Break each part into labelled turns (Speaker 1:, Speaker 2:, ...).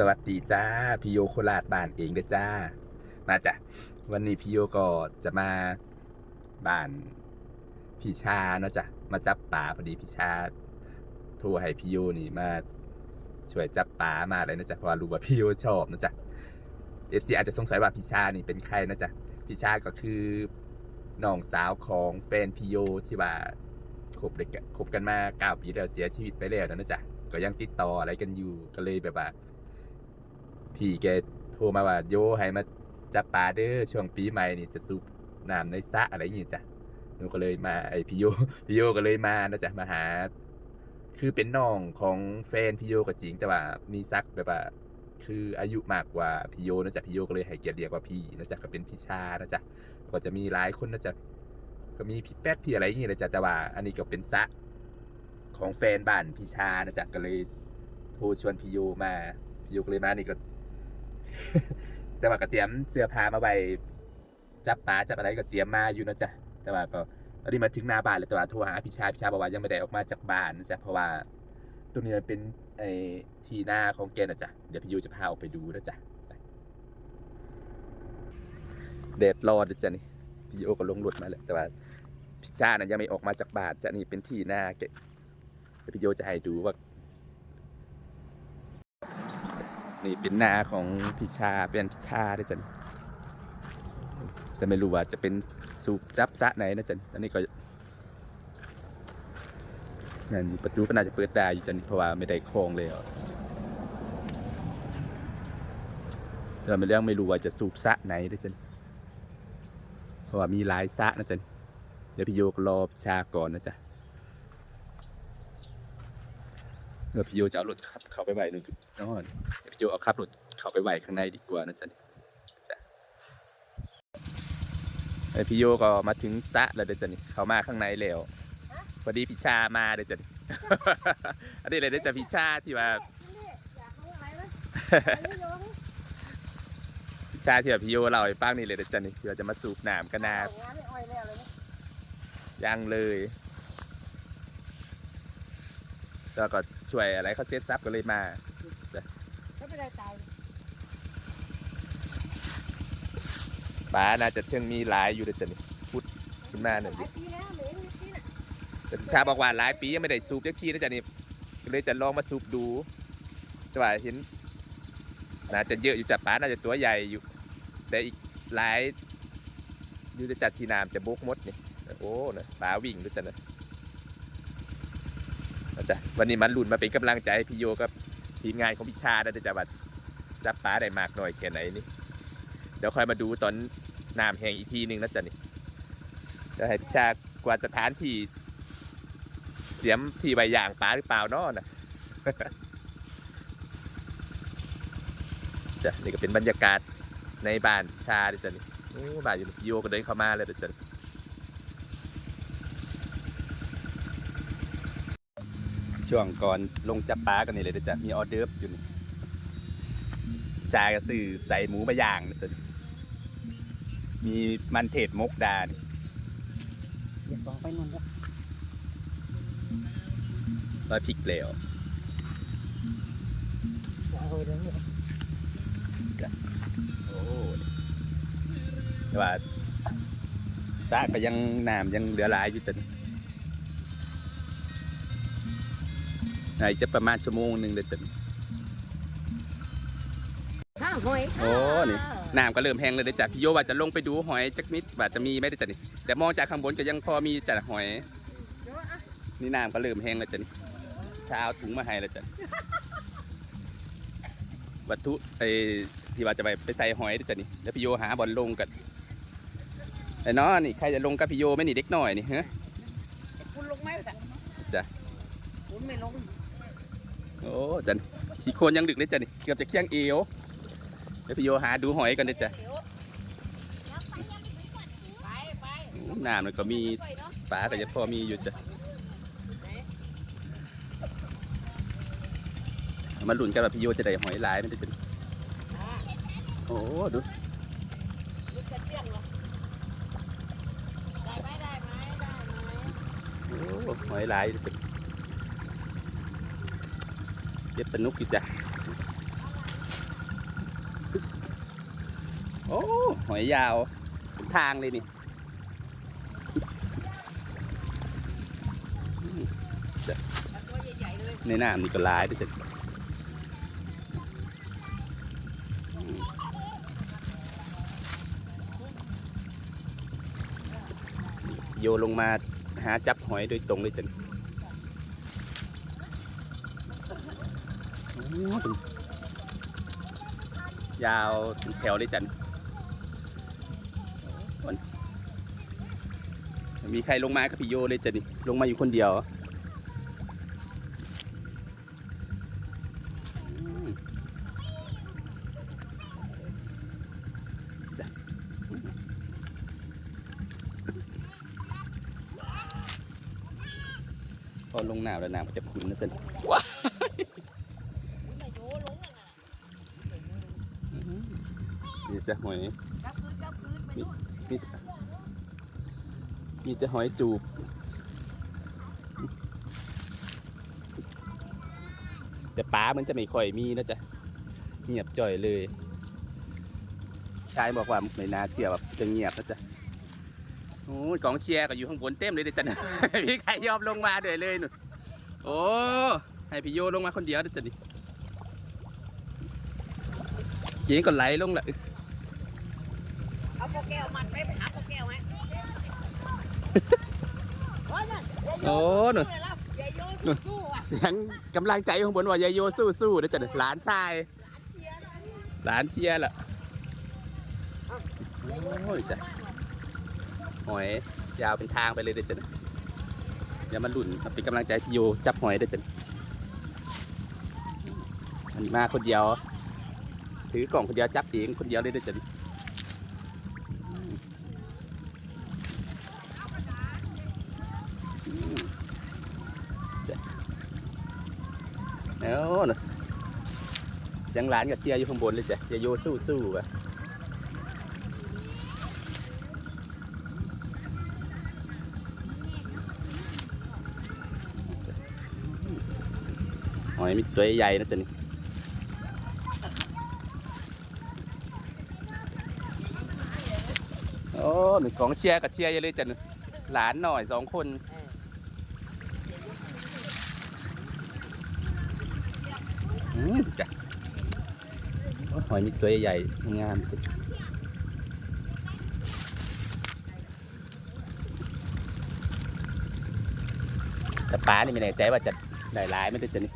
Speaker 1: สวัสดีจ้าพี่โยโคราชบ้านเองเด้อจ้า มาจ้ะวันนี้พี่โยก็จะมาบ้านพี่ชาเนาะจ้ะมาจับปลาพอดีพี่ชาโทรให้พี่โยนี่มาช่วยจับปลามาเลยนะจ๊ะเพราะว่ารู้ว่าพี่โยชอบนะจ๊ะเอฟซีอาจจะสงสัยว่าพี่ชานี่เป็นใครนะจ๊ะพี่ชาก็คือน้องสาวของแฟนพี่โยที่ว่าคบได้กันคบกันมาเก้าปีแล้วเสียชีวิตไปแล้วนะจ๊ะก็ยังติดต่ออะไรกันอยู่ก็เลยแบบว่า พี่แกโทรมาว่าโยให้มาจับปลาเด้อช่วงปีใหม่นี่จะสูบน้ำในสระอะไรอย่างงี้จ้ะหนูก็เลยมาไอพี่โยพี่โยก็เลยมานะจ๊ะมาหา คือเป็นน้องของแฟนพี่โยก็จริงแต่ว่ามีซักแบบว่าคืออายุมากกว่าพี่โยนะจ๊ะพี่โยก็เลยให้เกียรติเรียกว่าพี่นะจ๊ะก็เป็นพี่ชานะจ๊ะก็จะมีหลายคนนะจ๊ะก็มีพี่แป๊ดพี่อะไรอย่างงี้นะจ๊ะแต่ว่าอันนี้ก็เป็นสระของแฟนบ้านพี่ชานะจ๊ะก็เลยโทรชวนพี่โยมาพี่โยก็เลยมานี่ก็ แต่ว่าก็เตรียมเสื้อผ้ามาไว้จับปลาจับอะไรก็เตรียมมาอยู่นะจ๊ะแต่ว่าก็ตอนนี้มาถึงหน้าบ้านแล้วแต่ว่าโทรหาพี่ชายพี่ชายบอกว่ายังไม่ได้ออกมาจากบ้านนะจ๊ะเพราะว่าตรงนี้มันเป็นไอ้ทีหน้าของแกนะจ๊ะเดี๋ยวพี่ยูจะพาออกไปดูนะจ๊ะไปแดดรอนะจ๊ะนี่พี่โอก็ลงรถมาแล้วแต่ว่าพี่ชานะยังไม่ออกมาจากบ้านจ้ะนี่เป็นที่หน้าแกพี่โยจะให้ดูว่า นี่เป็นนาของพิชาเป็นพิชาด้วยจันแต่ไม่รู้ว่าจะเป็นสูบจับสะไหนนะจันตอนนี้ก็นั่นประตูก็น่าจะเปิดได้อยู่จันเพราะว่าไม่ได้โครงเลยแต่ไม่เรื่องไม่รู้ว่าจะสูบสะไหนด้วยจันเพราะว่ามีหลายสะนะจันเดี๋ยวพี่โยกรอพิชาก่อนนะจ๊ะเดี๋ยวพี่โยจะเอารถขับเข้าไปไว้นู่นนอน พี่โจเอาขับรถเข้าไปไหวข้างในดีกว่านะจ๊ะจ้ะไอพี่โยก็มาถึงสะแล้วเดี๋ยวจะนี่เขามาข้างในแล้วพอดีพี่ชามาเดี๋ยวจะนี่อันนี้เลยเดี๋ยวจะพี่ชาที่ว่าพี่ชาที่แบบพี่โยเราไอ้ป้างนี่เลยเดี๋ยวจะนี่ที่ว่าจะมาสูบน้ำกันนายังเลยแล้วก็ช่วยอะไรเขาเซ็ตซับก็เลยมา ป้าน่าจะเชิงมีหลายอยู่เดี๋ยวจะนี่พุดขึ้นมาหน่อยดิแต่พี่ชาบอกว่าหลายปียังไม่ได้สูบยักทีนะจ๊ะนี่ก็เลยจะลองมาสูบดูแต่ว่าเห็นน่าจะเยอะอยู่จัดป้าน่าจะตัวใหญ่อยู่ แต่อีกหลายอยู่จะจัดทีน้ำจะบกมดนี่โอ้นะป้าวิ่งด้วยจ้ะนะนะจ๊ะวันนี้มันหลุนมาเป็นกำลังใจพี่โยกับ ทีมงานของพี่ชานะเดี๋ยจะว่าจับป้าได้มากหน่อยแค่ไหนนี่เดี๋ยวค่อยมาดูตอนน้ำแห้งอีกทีหนึงนะจ๊ะนี่เดี๋ยวให้พิชากวาดสถานที่เสียมที่ใบอย่างปลาหรือเปล่านาะนะจ้ะนี่ก็เป็นบรรยากาศในบ้านชาดิจ้ะนี่โอ้บ้านอยู่โยก็เดินเข้ามาเลยเดี๋ยวจ้ะ ช่วงก่อนลงจับปลากันนี่เลยเดี๋ยวจ้ะมีออเดิร์ฟอยู่นี่ชาก็ซื้อใส่หมูมาย่างนะจ๊ะมีมันเทศมกดานี่
Speaker 2: เดี๋ยวบอกไปนู่นแล้ว
Speaker 1: ร้อยพริกเหลว
Speaker 2: เอาไปเดี๋ยวนี้
Speaker 1: โอ้แต่ว่าซากก็ยังน้ำยังเหลือหลายอยู่จ้ะนี่ ไหนจะประมาณชั่วโมงหนึ่งเลยจ้ะนี่
Speaker 2: ข้าวหอย
Speaker 1: โอ้นี่น้ำก็เริ่มแห้งเลยเด้อจ้ะพี่โยว่าจะลงไปดูหอยจักมิดว่าจะมีไหมเด้อจ้ะนี่แต่มองจากข้างบนก็ยังพอมีจ้ะหอย นี่น้ำก็เริ่มแห้งแล้วจ้ะนี่เช้าถุงมาให้แล้วจ้ะวัตถุไอ้ที่ว่าจะไปไปใส่หอยเด้อจ้ะนี่แล้วพี่โยหาบอลลงกันไอ้น้อนี่ใครจะลงกับพี่โยไหม่นี่เด็กหน่อยนี่ฮะ
Speaker 2: คุณลงไหมจ๊ะ
Speaker 1: จ้ะ
Speaker 2: คุณไม่ลง
Speaker 1: โอ้จ้ะนี่ขี้โคนยังดึกเลยจ้ะนี่เกือบจะเคี่ยงเอวแล้วพี่โยหาดูหอยกันเด้จ้ะน้ำมันก็มีปลาก็จะพอมีอยู่จ้ะมาหลุนกันว่าพี่โยจะได้หอยหลายมันจะโอ้ดู
Speaker 2: ลูกจะเที่ยงเหรอได้ไหมได้ไห
Speaker 1: อยหลายเลยจ้ะ เดี๋ยวสนุกอีกจ้ะ
Speaker 3: โอ้หอยยาวทางเลยนี่
Speaker 2: ใน
Speaker 3: น้ำนี่ก็ลายด้วยจ้ะโยลงมาหาจับหอยโดยตรงเลยจ้ะ ยาวแถวเลยจ้ะมีใครลงมากับพี่โยเลยจ้ะนี่ลงมาอยู่คนเดียวพอลงหน้ำแล้วน้ำมันจะขุ่นนะจ๊ะ
Speaker 2: ไม่โยลงอะนะ
Speaker 3: นี่จะหอย
Speaker 2: จับคืนจับคืนไปนู่น
Speaker 3: มีมีแต่หอยจูบแต่ปลามันจะไม่ค่อยมีนะจ๊ะเงียบจ่อยเลยชายบอกว่าไม่น่าเชื่อแบบจะเงียบนะจ๊ะโอ้ยกองเชียร์ก็อยู่ข้างบนเต็มเลยเด้อจ้ะนะไม่มีใครยอมลงมาด้วยเลยหนูโอ้ให้พี่โยลงมาคนเดียวเด้อจ้ะนี่เกียงก็ไหลลงละ
Speaker 2: เอาโปแก้วมันไปไปหาโปแก้วไหมโอ้ยนั่น
Speaker 3: โอ้หนู
Speaker 2: สู้เลยแล้วอย่าโยสู้ๆอะ
Speaker 3: ยังกำลังใจข้างบนว่ายายโยสู้สู้นะจ๊ะหลานชาย
Speaker 2: เชียร์หน่อย
Speaker 3: หลานเชียร์ล่ะโอ้ยจ้ะหอยยาวเป็นทางไปเลยเด้จ้ะอย่ามาหลุ่นเป็นกำลังใจโยจับหอยเด้จ้ะมันมาคนเดียว ถือกล่องคนเดียวจับเองคนเดียวเลยเด้จ้ะ เอาน่ะเสียงหลานกับเชียร์อยู่ข้างบนเลยจ้ะอย่าโยสู้สู้ๆวะหอยมีตัวใหญ่นะจ๊ะนี่โอ้หนึ่งของเชียร์กับเชียร์ยู่เลยจ้ะนี่หลานหน่อยสองคนอืมจ้ะ โอยมีตัวใหญ่ๆงามแต่ปลานี่ไม่แน่ใจว่าจะหลายหลายไม่ได้จะนี่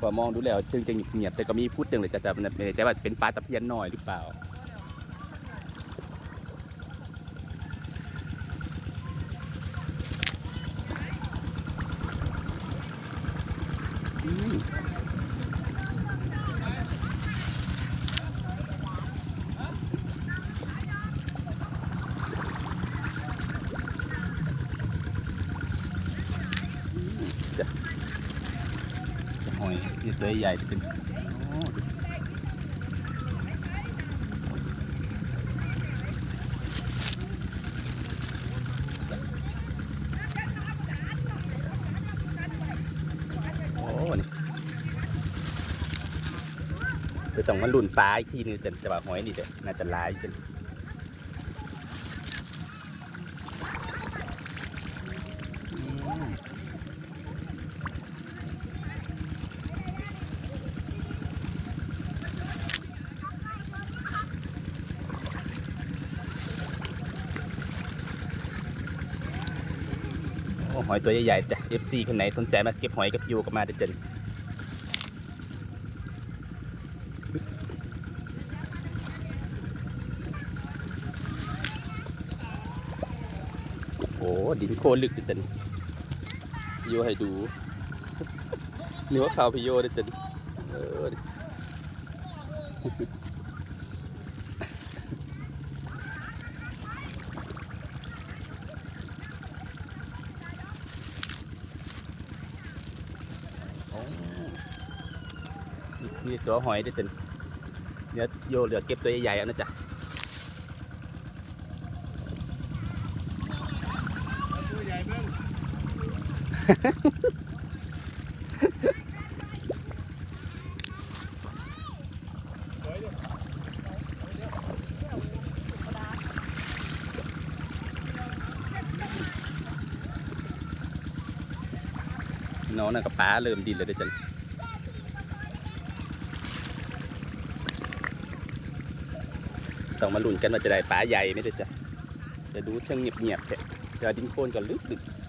Speaker 3: พอมองดูแล้วซึ่งจะเงียบแต่ก็มีพูดหนึ่งเลยจะจะไม่แน่ใจว่าเป็นปลาตะเพียนน้อยหรือเปล่า จะหอยนี่ตัวใหญ่จะเป็นโอ้โอ้นี่จะต้องมาลุ่นปลาอีกทีนึงจะจะว่าหอยนี่เด้น่าจะลายจน หอยตัวใหญ่ๆจ้ะ FC คนไหนสนใจมาเก็บหอยกับยูก็มาได้จ้ะโอ้ดินโคลนลึกดิจันโยให้ดูเนี่ว่าเขาพี่โยดิจันเออีตัวหอยด้วยจนเนื้อโยเหลือเก็บตัวใหญ่ๆแล้วนะจ๊ะ
Speaker 1: น้องน่ะกับป้าเริ่มดินแล้วด้วยจัน ต้องมาลุ้นกันว่าจะได้ปลาใหญ่ไหมเด้จ้ะจะดูเชิงเงียบๆแค่เดี๋ยวดินโคลนก็ลึกๆ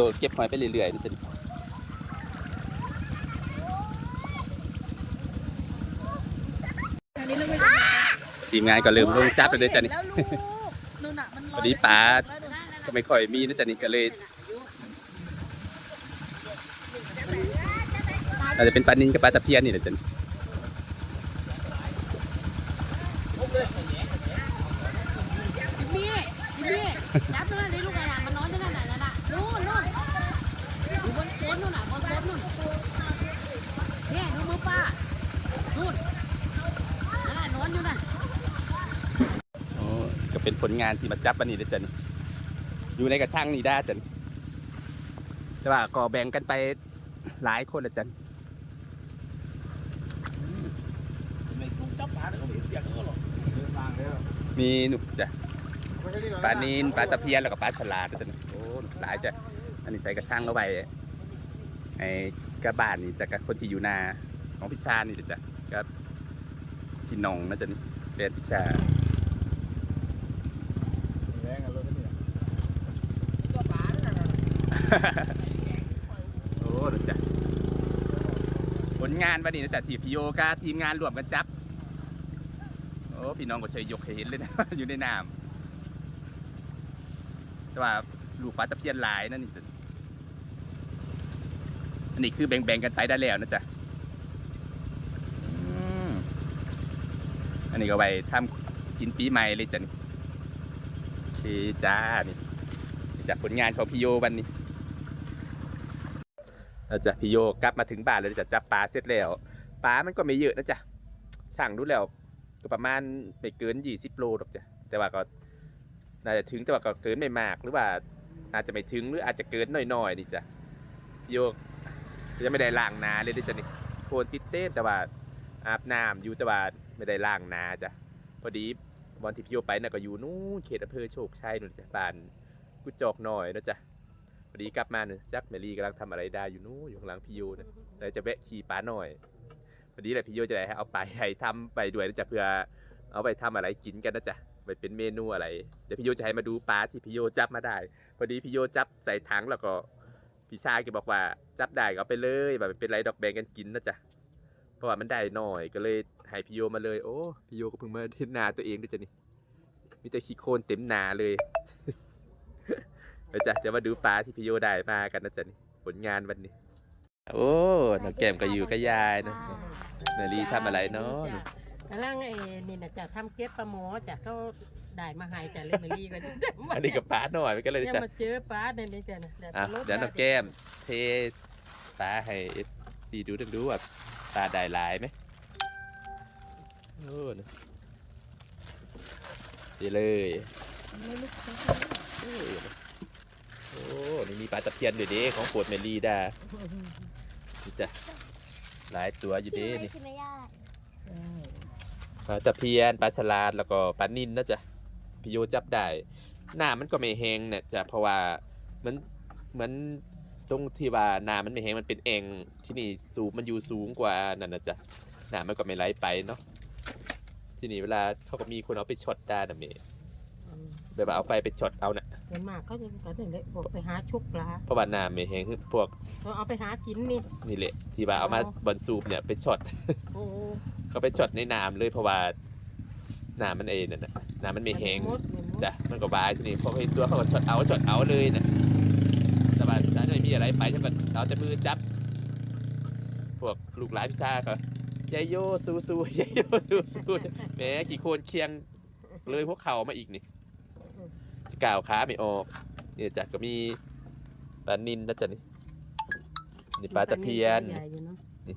Speaker 1: ยนเก็บหอยไปเรื่อยๆนะจ๊ะ
Speaker 2: อันนี้เราไม่
Speaker 1: ทีมงานก็เริ่มลงจับแล้วเด้อจ้ะนี่
Speaker 2: แล้วลูกนู่นน่ะมันลอย
Speaker 1: วันนี้ป๋าก็ไม่ค่อยมีนะจ๊ะนี่ก็เลยอาจจะเป็นปลานินกับปลาตะเพียนนี่แหละจ๊ะ
Speaker 2: จิมมี่จิมมี่จับนู่นน่ะดิลูกอะไรน่ะมันนอนอยู่นั่นน่ะนั่นน่ะนู่นนู่นอยู่บ นู่นน่ะบนโคนนู่นเนี่ยดูมือป้านู่นนั่นน่ะนอนอยู่น่ะ
Speaker 1: โอ้ก็เป็นผลงานที่มาจับวันนี้นะจ๊ะนี่อยู่ในกระชังนี่ได้จ๊ะนี่แต่ว่าก็แบ่งกันไปหลายคนละจ๊ะ
Speaker 3: ไม่กุ้งจับปลาเนี่ยเขาไม่เห็นเปียกเขาหรอกเดินทางแล้ว
Speaker 1: มีหนุกจ้ะปลานินปลาตะเพียนแล้วก็ปลาฉลาดจ๊ะนี่โอ้หลายจ้ะอันนี้ใส่กระชังเอาไว้ ไอ้กระบานนี่จะกับคนที่อยู่นาของพิชานี่แหละจ้ะกับพี่น้องนะจ๊ะนี่เป็นพิชา
Speaker 3: แรงกันเลยเนี่ย
Speaker 1: โอ้นะจ๊ะผลงานวันนี้นะจ๊ะที่พี่โยกาทีมงานรวมกันจับโอ้พี่น้องก็เชยยกให้เห็นเลยนะอยู่ในน้ำแต่ว่าลูกปลาตะเพียนหลายนั่นนี่จ้ะ อันนี้คือแบ่งๆกันไปได้แล้วนะจ๊ะอันนี้ก็ไว้ทำกินปีใหม่เลยจ้ะนี่โอเคจ้านี่จากผลงานของพี่โยวันนี้แล้วจ้ะพี่โยกลับมาถึงบ้านเลยจะจับปลาเสร็จแล้วปลามันก็ไม่เยอะนะจ๊ะช่างดูแล้วก็ประมาณไม่เกิน20โลหรอกจ้ะแต่ว่าก็น่าจะถึงแต่ว่าก็เกินไม่มากหรือว่าอาจจะไม่ถึงหรืออาจจะเกินหน่อยๆนี่จ้ะพี่โย กก็ยังไม่ได้ล้างนาเลยเด้อจ้ะนี่โคนติดเต้นแต่ว่าอาบน้ำอยู่แต่ว่าไม่ได้ล้างนาจ้ะพอดีวันที่พี่โยไปน่ะก็อยู่นู้นเขตอำเภอโชคชัยนู่นจ้ะบ้านกุจอกหน่อยนะจ๊ะพอดีกลับมาเนี่ยจักเมลี่กำลังทำอะไรได้อยู่นู้นอยู่ข้างหลังพี่โยนะเลยจะแวะขี่ป้าหน่อยพอดีแหละพี่โยจะได้เอาไปให้ทำไปด้วยนะจ๊ะเพื่อเอาไปทำอะไรกินกันนะจ๊ะไปเป็นเมนูอะไร เดี๋ยวพี่โยจะให้มาดูปลาที่พี่โยจับมาได้ พอดีพี่โยจับใส่ถังแล้วก็พี่ชายแกบอกว่า จับได้ก็เอาไปเลยแบบเป็นไรดอกแบงกันกินนะจ๊ะเพราะว่ามันได้หน่อยก็เลยให้พี่โยมาเลย โอ้พี่โยก็เพิ่งมาเห็นนาตัวเองด้วยจ้ะนี่มีแต่ขี้โคลนเต็มนาเลยไปจ้ะเดี๋ยวมาดูปลาที่พี่โยได้มากันนะจ๊ะนี่ผลงานวันนี้ โอ้น้องแก้มก็อยู่กับยายนะนาลีทำอะไรเนาะ
Speaker 4: จ้ กำลังไอ้นี่นะจะทำเก็บปลาหมอจ้ะเขาได้มาให้จ้ะเลยมารีกัน
Speaker 1: อันนี้กับปลาหน่อยมันก็เลย
Speaker 4: ยัง
Speaker 1: จ้ะ
Speaker 4: มาเจอปลาในนี้จ้ะนะ
Speaker 1: อะเดี๋ยวน้องแก้ม เทปลาให้ซีดูดูดูว่าปลาได้หลายไหมโอ้นะดีเลยโอ้ยโอ้นี่มีปลาตะเพียนด้วยเด้ของโปรดเมลี่ได้นี่จ้ะหลายตัวอยู่เด้นี่
Speaker 5: ใช่ไหมย่า
Speaker 1: ปลาตะเพียนปลาฉลาดแล้วก็ปลานินนะจ๊ะพี่โยจับได้หน้ามันก็ไม่แห้งเนี่ยจ้ะเพราะว่ามันเหมือนตรงที่ว่าหน้ามันไม่แห้งมันเป็นเองที่นี่สูงมันอยู่สูงกว่านั่นนะจ๊ะหน้ามันก็ไม่ไหลไปเนาะที่นี่เวลาเขาก็มีคนเอาไปช็อตได้นะเมย์แบบว่าเอาไปไปช็อตเอาน่ะ
Speaker 4: ส่วนมากเขาจะกันนี่แหละบอกไปหาชุกปลา
Speaker 1: เพราะว่าหน้าไม่แห้งคือพวก
Speaker 4: เขาเอาไปหากินนี่
Speaker 1: นี่แหละที่ว่าเอามาบนสูบเนี่ยไปช็อต
Speaker 4: โอ้
Speaker 1: เขาไปช็อตในน้ำเลยเพราะว่าน้ำมันเองนั่นน่ะน้ำมันไม่แห้ง
Speaker 4: มดเหมือนมด
Speaker 1: จ้ะมันก็บายทีนี้พอเห็นตัวเขาก็ช็อตเอาช็อตเอาเลยนะแต่ว่าถ้าไม่มีอะไรไปฉันก็เอาแต่มือจับ พวกลูกหลานพิซซ่าเขายายโยสู้สู้ยายโยสู้สู้แหมขี่โคนเคียงเลยพวกเขามาอีกนี่จะก่าวขาไม่ออกเนี่ยจ้ะก็มีปลานินนะจ๊ะนี่นี่ปลาตะเพียน
Speaker 4: ใหญ่อยู่เนาะ
Speaker 1: นี่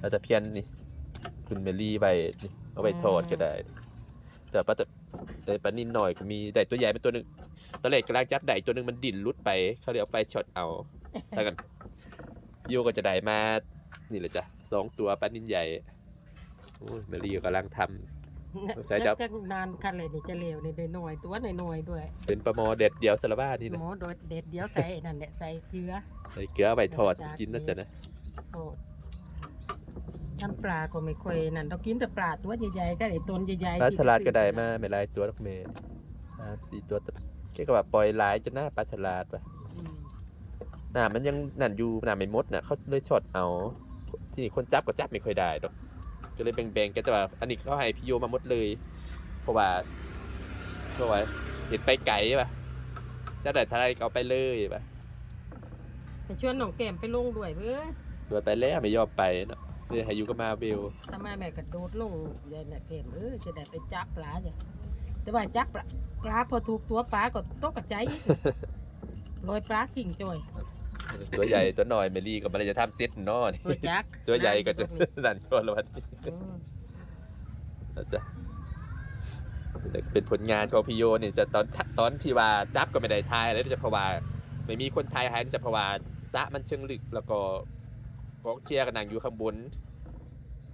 Speaker 1: เราจะเพี้ยนนี่ คุณเมลี่ไปนี่เอาไปทอดก็ได้ แต่ปลาแต่แต่ปลานินหน่อยก็มีได้ตัวใหญ่เป็นตัวหนึ่งตอนแรกกำลังจับได้อีกตัวหนึ่งมันดิ่นลุดไป เขาเลยเอาไฟช็อตเอาถ้ากันโยก็จะได้มา นี่แหละจ้ะสองตัวปลานินใหญ่โอ้ยเมลี่ก็กำลังทำใช่ครับ
Speaker 4: จะนานคันเลยนี่จะเลวนี่ได้หน่อยตัวหน่อยๆด้วย
Speaker 1: เป็นปลาหมอเด็ดเดียวสารบ้านนี่นะ
Speaker 4: หมอโดดเด็ดเดียวใส่ไอ้นั่นแหละใส่เกลือ
Speaker 1: ใส่เกลือเอาไปทอดกินนะจ๊ะนะ
Speaker 4: โอ้ น้ำปลาก็ไม่ค่อยนั่นเรากินแต่ปลาตัวใหญ่ๆก็ไอ้ต้นใหญ่ๆ
Speaker 1: ปลา
Speaker 4: ที่
Speaker 1: สลัดก็ได้
Speaker 4: ซื้อ
Speaker 1: มาไม่หลายตัวนักเมย์สามสี่ตัวแต่แค่ก็ว่าปล่อยหลายจนหน้าปลาสลัดไป
Speaker 4: อืม
Speaker 1: หน้ามันยังนั่นอยู่หน้าไม่มดน่ะเขาเลยช็อตเอา ที่นี่คนจับก็จับไม่ค่อยได้ดอกก็เลยแบ่งๆกันแต่ว่าอันนี้เขาให้พี่โยมาหมดเลย เพราะว่าเพราะว่าเห็นไปไกลป่ะจะได้ทายก็เอาไปเลยป่ะ
Speaker 4: ไปชวนน้องแก้มไปลงด้วยเว้ย
Speaker 1: โดยไปแล้วไม่ยอมไปเนาะ เลยให้อยู่ก็มาเบล
Speaker 4: ทำไมแม่กระโดดลงยายน่ะแก้มเออจะได้ไปจับปลาจ้ะแต่ว่าจับปลาปลาพอถูกตัวปลาก็ตกกระใจอีกลอยปลาสิ่งจ่อย
Speaker 1: ตัวใหญ่ตัวน้อยเมลี่ก็มันจะทำเซตเนาะนี่
Speaker 4: ตัวจัก
Speaker 1: ตัวใหญ่ก็จะนั่นก็ละวัน
Speaker 4: อืม
Speaker 1: นะจ๊ะเป็นผลงานของพี่โยเนี่ยจะตอนตอนที่ว่าจับก็ไม่ได้ทายแล้วจะเพราะว่าไม่มีคนทายให้จะเพราะว่าสระมันเชิงลึกแล้วก็ กองเชียร์กันนั่งอยู่ข้างบน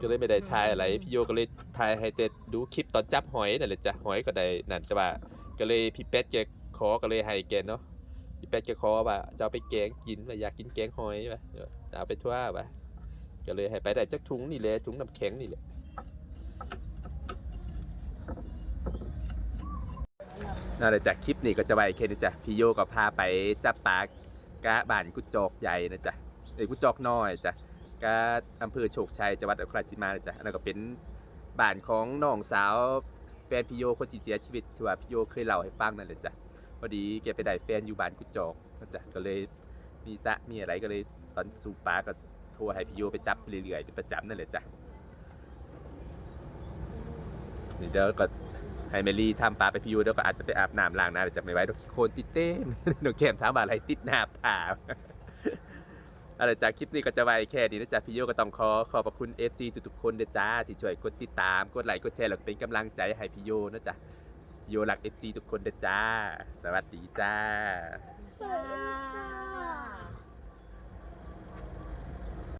Speaker 1: ก็เลยไม่ได้ทายอะไร พี่โยก็เลยทายให้แต่ดูคลิปตอนจับหอยนั่นแหละจ้ะหอยก็ได้นั่นจะว่า ก็เลยพี่เป็ดแกขอก็เลยให้แกเนาะพี่เป็ดแกขอว่าจะเอาไปแกงกินว่าอยากกินแกงหอยป่ะเออจะเอาไปทั่วป่ะก็เลยให้ไปได้จักถุงนี่แหละถุงน้ำแข็งนี่แหละนอกจากคลิปนี้ก็จะไว้แค่นี้จ้ะพี่โยก็พาไปจับปลากะบ้านกุจอกใหญ่นะจ๊ะเอ้ยกุจอกน้อยจ้ะ กะอำเภอโชคชัยจังหวัดนครราชสีมานะจ๊ะอันนั้นก็เป็นบ้านของน้องสาวแฟนพี่โยคนที่เสียชีวิตที่ว่าพี่โยเคยเล่าให้ฟังนั่นแหละจ้ะพอดีแกไปได้แฟนอยู่บ้านกุจอกนะจ๊ะก็เลยมีสะมีอะไรก็เลยตอนสูบปลาก็โทรให้พี่โยไปจับเรื่อยๆเป็นประจำนั่นแหละจ้ะนี่เดี๋ยวก็ให้เมลี่ทำปลาไปพิยูแล้วก็อาจจะไปอาบน้ำล้างหน้าเดี๋ยจะไม่ไว้ดอกโคนติดเต้มดอกแก้มถามว่าอะไรติดหน้าผา อะไรจากคลิปนี้ก็จะไว้แค่นี้นะจ๊ะพี่โยก็ต้องขอขอบพระคุณ FC ทุกๆคนเด้อจ้าที่ช่วยกดติดตามกดไลค์กดแชร์แล้วก็เป็นกำลังใจให้พี่โยนะจ๊ะโยหลัก FC ทุกคนเด้อจ้า สวัสดีจ้า
Speaker 4: จ้า